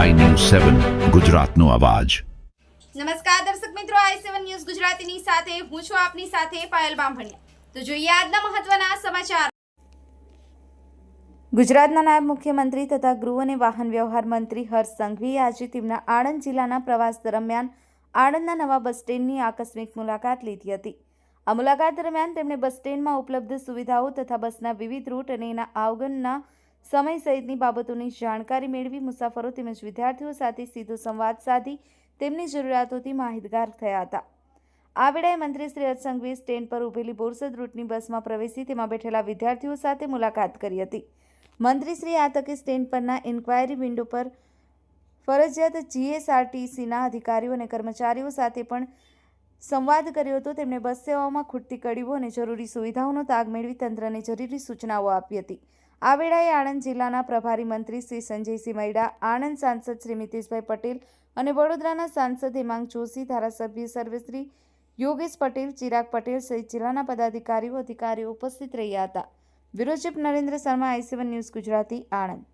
સેવન ગુજરાતનો અવાજ. નમસ્કાર દર્શક મિત્રો આઈ સેવન ન્યૂઝ ગુજરાતીની સાથે હું છું આપની સાથે પાયલ બામભણિયા. તો જોઈએ આજના મહત્વના સમાચાર. ગુજરાતના નાયબ મુખ્યમંત્રી તથા ગૃહ અને વાહન વ્યવહાર મંત્રી હર્ષ સંઘવીએ આજે તેમના આણંદ જિલ્લાના પ્રવાસ દરમિયાન આણંદના નવા બસ સ્ટેન્ડની આકસ્મિક મુલાકાત લીધી હતી. આ મુલાકાત દરમિયાન તેમણે બસ સ્ટેન્ડમાં ઉપલબ્ધ સુવિધાઓ તથા બસના વિવિધ રૂટ અને એના આવગનના સમય સહિતની બાબતોની જાણકારી મેળવી મુસાફરો તેમજ વિદ્યાર્થીઓ સાથે સીધો સંવાદ સાધી તેમની જરૂરિયાતોથી માહિતગાર થયા હતા. આ વેળાએ મંત્રી શ્રી હર્ષ સ્ટેન્ડ પર ઊભેલી બોરસદ રૂટની બસમાં પ્રવેશી તેમાં બેઠેલા વિદ્યાર્થીઓ સાથે મુલાકાત કરી હતી. મંત્રીશ્રી આ તકે સ્ટેન્ડ પરના ઇન્ક્વાયરી વિન્ડો પર ફરજિયાત જીએસઆરટીસીના અધિકારીઓ અને કર્મચારીઓ સાથે પણ સંવાદ કર્યો હતો. તેમણે બસ સેવાઓમાં ખૂટતી કડીઓ અને જરૂરી સુવિધાઓનો તાગ મેળવી તંત્રને જરૂરી સૂચનાઓ આપી હતી. આ વેળાએ આણંદ જિલ્લાના પ્રભારી મંત્રી શ્રી સંજયસિંહ મૈડા, આણંદ સાંસદ શ્રી મિતેશભાઈ પટેલ અને વડોદરાના સાંસદ હેમાંગ જોશી, ધારાસભ્ય સર્વશ્રી યોગેશ પટેલ, ચિરાગ પટેલ સહિત જિલ્લાના પદાધિકારીઓ, અધિકારીઓ ઉપસ્થિત રહ્યા હતા. Bureau Narendra Sharma I C one news Gujarati, Anand.